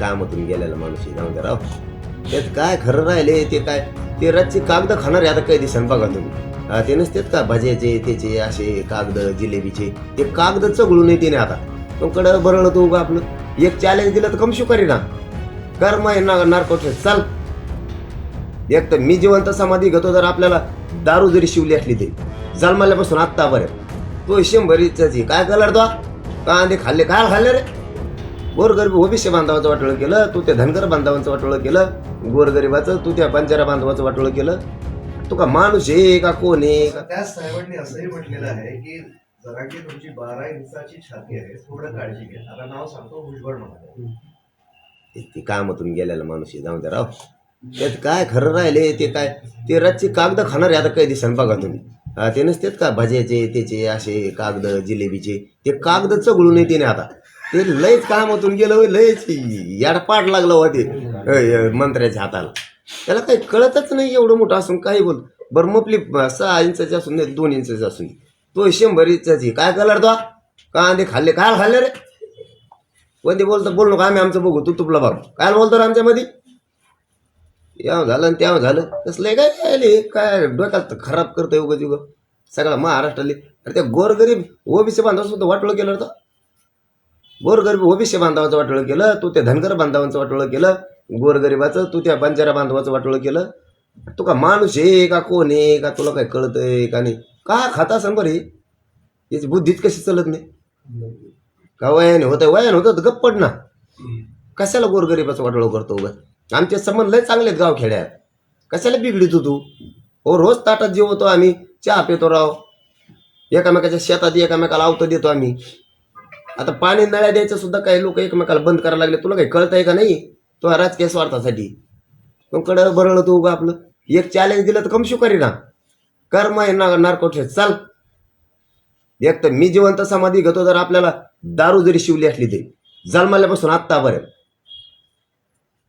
कामातून गेलेला माणूस आहे, जाऊन राव त्यात काय खरं राहिले ते काय? ते रातचे कागद खाणार आहे आता काही दिसन बघा तुम्ही ते नसतेत का? भाज्याचे त्याचे असे कागद जिलेबीचे. ते कागद चगळू येते तिने आता. तो कडं बरळलं तो उगा आपलं. एक चॅलेंज दिलं तर कम शिकारी ना. कर मग ना नारकोट चाल. एक तर मी जिवंत समाधी घेतो तर आपल्याला दारू जरी शिवली असली तरी. जन्माल्यापासून बरं तो शंभरीचाची काय कलर तो? कांदे खाल्ले. काय खाल्ले रे? गोरगरीब ओबीसी बांधवाचं वाटोळं केलं तू त्या धनगर बांधवांचं वाटोळं केलं गोरगरिबाचं तू त्या बंजारा बांधवाचं वाटोळं केलं. तू का माणूस आहे का कोण आहे? का त्याच साहेबांनी असंही म्हटलेलं आहे की जरा की तुमची बारा इंचाची छाती आहे थोडं काळजी घ्या. आता नाव सांगतो भुजबळ म्हणाले ते- कामातून गेलेला माणूस आहे जाऊ द्या राव. त्यात काय खरं राहिले ते काय ते रातचे कागद खाणार आहे आता काही दिसन बघा तुम्ही हा, ते नसतेत का भाज्याचे त्याचे असे कागद जिलेबीचे? ते कागद चगळू नये तिने आता. ते लयच कामातून गेलं लयच याडपाट लागलं वाटे. मंत्र्याच्या हाताला. त्याला काही कळतच नाही एवढं मोठं असून काही बोल. बरं मपली सहा इंचाची असून नाही दोन इंचाची असून तो शंभर इंचाची. काय कलर तो? कांदे खाल्ले काय खाल्ले रे. कोणते बोलतो बोल नको आम्ही आमचं बघू तू तुपला भाऊ काय बोलतो रे आमच्यामध्ये. यावं झालं आणि त्याव झालं. तसलं काय काय काय डोक्यात खराब करतोय उगं उगं सगळा महाराष्ट्राले अरे त्या गोरगरीब ओबीसी बांधव सुद्धा वाटलं गेलं होतं. गोरगरीब ओबीसी बांधवाचं वाटोळं केलं तू त्या धनगर बांधवांचं वाटोळं केलं गोरगरिबाचं तू त्या बंजारा बांधवाचं वाटोळं केलं. तू का माणूस आहे का कोण आहे का तुला काय कळतंय का नाही? का खाता सांग बरं हे? याची बुद्धीच कशी चालत नाही. का वयाने होतं वयाने होतं तर गप्प ना. कशाला गोरगरिबाचं वाटोळं करतो उगाच? आमचे संबंध लय चांगले आहेत गाव खेड्यात कशाला बिघडितो तू? हो रोज ताटात जेवतो आम्ही चहा पितो राव. एकामेकाच्या शेतात एकामेकाला आवतं देतो आम्ही. आता पाणी नळ्या द्यायचं सुद्धा काही लोक एकमेकाला बंद करायला लागले. तुला काही कळतंय का नाही? तो राजकीय स्वार्थासाठी. मग कडं बरळलं तू उगा आपलं. एक चॅलेंज दिलं तर कम शिकारी ना. कर मग ना नारकोट चाल. एक तर मी जिवंत समाधी घेतो तर आपल्याला दारू जरी शिवली असली तरी. जन्माल्यापासून बरं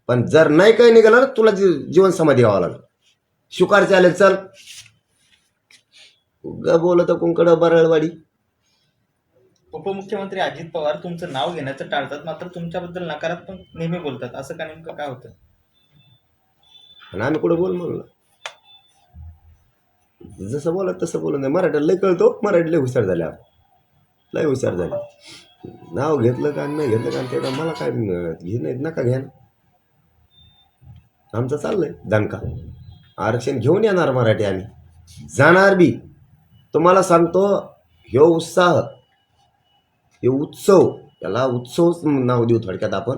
पण जर नाही काही निघालं ना तुला जीवन समाधी घ्यावं लागेल. शुकार चालेल चल. ग बोलत कुंकड बरळवाडी उपमुख्यमंत्री अजित पवार तुमचं नाव घेण्याचं टाळतात मात्र तुमच्याबद्दल नकारात्मक नेहमी बोलतात. असं का नेमकं काय होतं? आणि आम्ही कुठं बोल म्हणलं? जसं बोलत तसं बोलत नाही. मराठीला लय कळतो. मराठी लय हुशार झाले आपण. लय हुशार झाले. नाव घेतलं का नाही घेतलं का ते मला काय घे नाही नका घ्या ना. आमचं चाललंय दणका. आरक्षण घेऊन येणार मराठी आम्ही. जाणार बी. तुम्हाला सांगतो ह्यो उत्साह हे उत्सव त्याला उत्सवच नाव देऊ थोडक्यात आपण.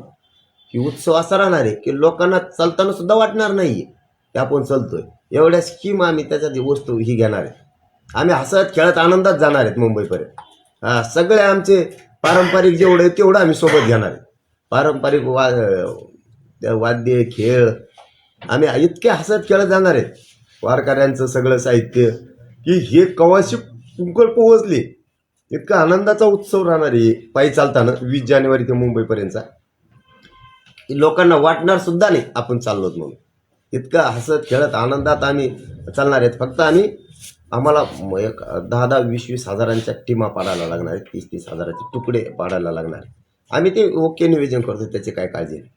की उत्सव असा राहणार आहे की लोकांना चालताना सुद्धा वाटणार नाही ते आपण चालतोय. एवढ्या स्कीम आम्ही त्याच्यात वस्तू ही घेणार आहे. आम्ही हसत खेळत आनंदात जाणार आहेत मुंबईपर्यंत. हा सगळे आमचे पारंपरिक जेवढे आहे तेवढं आम्ही सोबत घेणार आहे पारंपरिक वा त्या वाद्य खेळ आम्ही इतके हसत खेळत जाणार आहेत. वारकऱ्यांचं सगळं साहित्य की हे कवाशी कुंकल पोहोचले. इतका आनंदाचा उत्सव राहणार आहे पायी चालताना वीस जानेवारी ते मुंबईपर्यंतचा. लोकांना वाटणार सुद्धा नाही आपण चाललोत म्हणून. इतकं हसत खेळत आनंदात आम्ही चालणार आहेत. फक्त आम्ही आम्हाला एक दहा दहा वीस वीस हजारांच्या टीमा पाडायला लागणार आहेत. तीस तीस हजाराचे तुकडे पाडायला लागणार आम्ही ते ओके नियोजन करतो त्याची काय काळजी नाही.